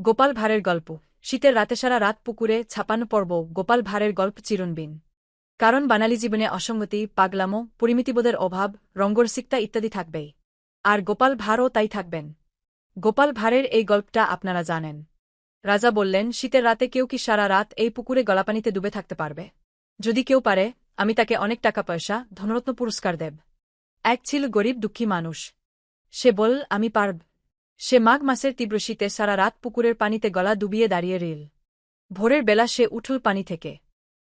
গোপাল ভাঁড়ের গল্প। শীতের রাতে সারা রাত পুকুরে ছাপানো পর্ব গোপাল ভাঁড়ের গল্প চিরনবিন। কারণ বাঙালি জীবনে অসঙ্গতি, পাগলামো, পরিমিতিবোধের অভাব রঙ্গরসিকতা ইত্যাদি থাকবেই। আর গোপাল ভাঁড়ও তাই থাকবেন। গোপাল ভাঁড়ের এই গল্পটা আপনারা জানেন। রাজা বললেন, শীতের রাতে কেউ কি সারা রাত এই পুকুরে গলাপানিতে ডুবে থাকতে পারবে? যদি কেউ পারে, আমি তাকে অনেক টাকা পয়সা, ধনরত্ন পুরস্কার দেব। এক ছিল গরিব দুঃখী মানুষ। সে বল আমি পারব। সে মাঘ মাসের তীব্র শীতে সারা রাত পুকুরের পানিতে গলা ডুবিয়ে দাঁড়িয়ে রিল ভোরের বেলা সে উঠল পানি থেকে।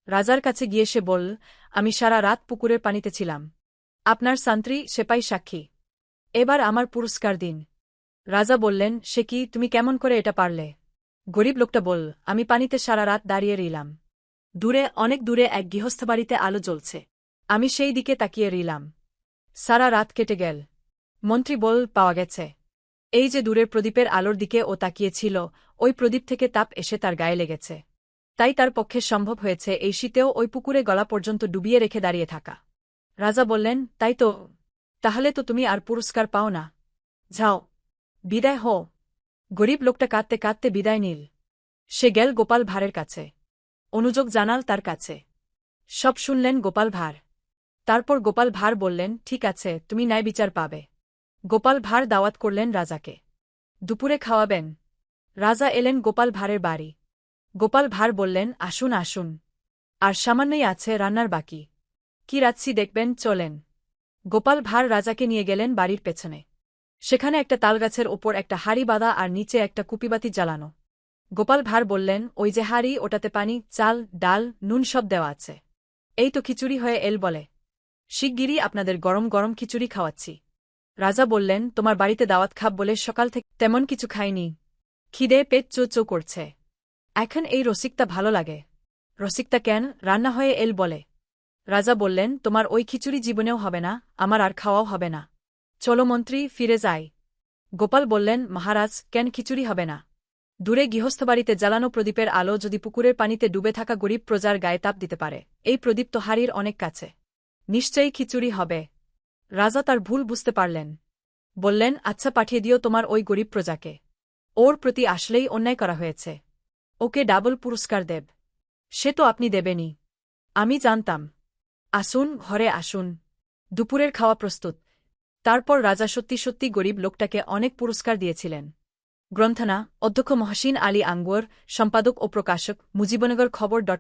রাজার কাছে গিয়ে সে বল আমি সারা রাত পুকুরের পানিতে ছিলাম। আপনার সান্ত্রী সেপাই সাক্ষী। এবার আমার পুরস্কার দিন। রাজা বললেন, সে কি, তুমি কেমন করে এটা পারলে? গরিব লোকটা বল আমি পানিতে সারা রাত দাঁড়িয়ে রইলাম। দূরে, অনেক দূরে এক গৃহস্থবাড়িতে আলো জ্বলছে। আমি সেই দিকে তাকিয়ে রইলাম। সারা রাত কেটে গেল। মন্ত্রী বল পাওয়া গেছে। এই যে দূরের প্রদীপের আলোর দিকে ও তাকিয়েছিল, ওই প্রদীপ থেকে তাপ এসে তার গায়ে লেগেছে। তাই তার পক্ষে সম্ভব হয়েছে এই শীতেও ওই পুকুরে গলা পর্যন্ত ডুবিয়ে রেখে দাঁড়িয়ে থাকা। রাজা বললেন, তাই তো, তাহলে তো তুমি আর পুরস্কার পাও না। যাও, বিদায় হো গরিব লোকটা কাঁদতে কাঁদতে বিদায় নিল। সে গেল গোপাল ভাঁড়ের কাছে। অনুযোগ জানাল তার কাছে। সব শুনলেন গোপাল ভাঁড়। তারপর গোপাল ভাঁড় বললেন, ঠিক আছে, তুমি ন্যায় বিচার পাবে। গোপাল ভাঁড় দাওয়াত করলেন রাজাকে। দুপুরে খাওয়াবেন। রাজা এলেন গোপাল ভাঁড়ের বাড়ি। গোপাল ভাঁড় বললেন, আসুন আসুন। আর সামান্যই আছে রান্নার বাকি। কি রাচ্ছি দেখবেন, চলেন। গোপাল ভাঁড় রাজাকে নিয়ে গেলেন বাড়ির পেছনে। সেখানে একটা তালগাছের ওপর একটা হাড়ি বাঁধা আর নিচে একটা কুপিবাতি জ্বালানো। গোপাল ভাঁড় বললেন, ওই যে হাড়ি, ওটাতে পানি, চাল, ডাল, নুন সব দেওয়া আছে। এই তো খিচুড়ি হয়ে এল বলে। শিগগিরই আপনাদের গরম গরম খিচুড়ি খাওয়াচ্ছি। রাজা বললেন, তোমার বাড়িতে দাওয়াত খাব বলে সকাল থেকে তেমন কিছু খাইনি। খিদে, পেট চো চো করছে। এখন এই রসিকতা ভালো লাগে। রসিকতা কেন? রান্না হয়ে এল বলে। রাজা বললেন, তোমার ওই খিচুড়ি জীবনেও হবে না, আমার আর খাওয়াও হবে না। চলো মন্ত্রী, ফিরে যাই। গোপাল বললেন, মহারাজ, কেন খিচুড়ি হবে না? দূরে গৃহস্থবাড়িতে জ্বালানো প্রদীপের আলো যদি পুকুরের পানিতে ডুবে থাকা গরিব প্রজার গায়ে তাপ দিতে পারে, এই প্রদীপ তো হাড়ির অনেক কাছে। নিশ্চয়ই খিচুড়ি হবে। রাজা তার ভুল বুঝতে পারলেন। বললেন আচ্ছা পাঠিয়ে দিও তোমার ওই গরিব প্রজাকে। ওর প্রতি আসলেই অন্যায় করা হয়েছে। ওকে ডাবল পুরস্কার দেব। সে তো আপনি দেবেনি আমি জানতাম। আসুন, ঘরে আসুন। দুপুরের খাওয়া প্রস্তুত। তারপর রাজা সত্যি সত্যি গরিব লোকটাকে অনেক পুরস্কার দিয়েছিলেন। গ্রন্থনা, অধ্যক্ষ মহসিন আলী আঙ্গুয়ার সম্পাদক ও প্রকাশক, মুজিবনগর খবর ডট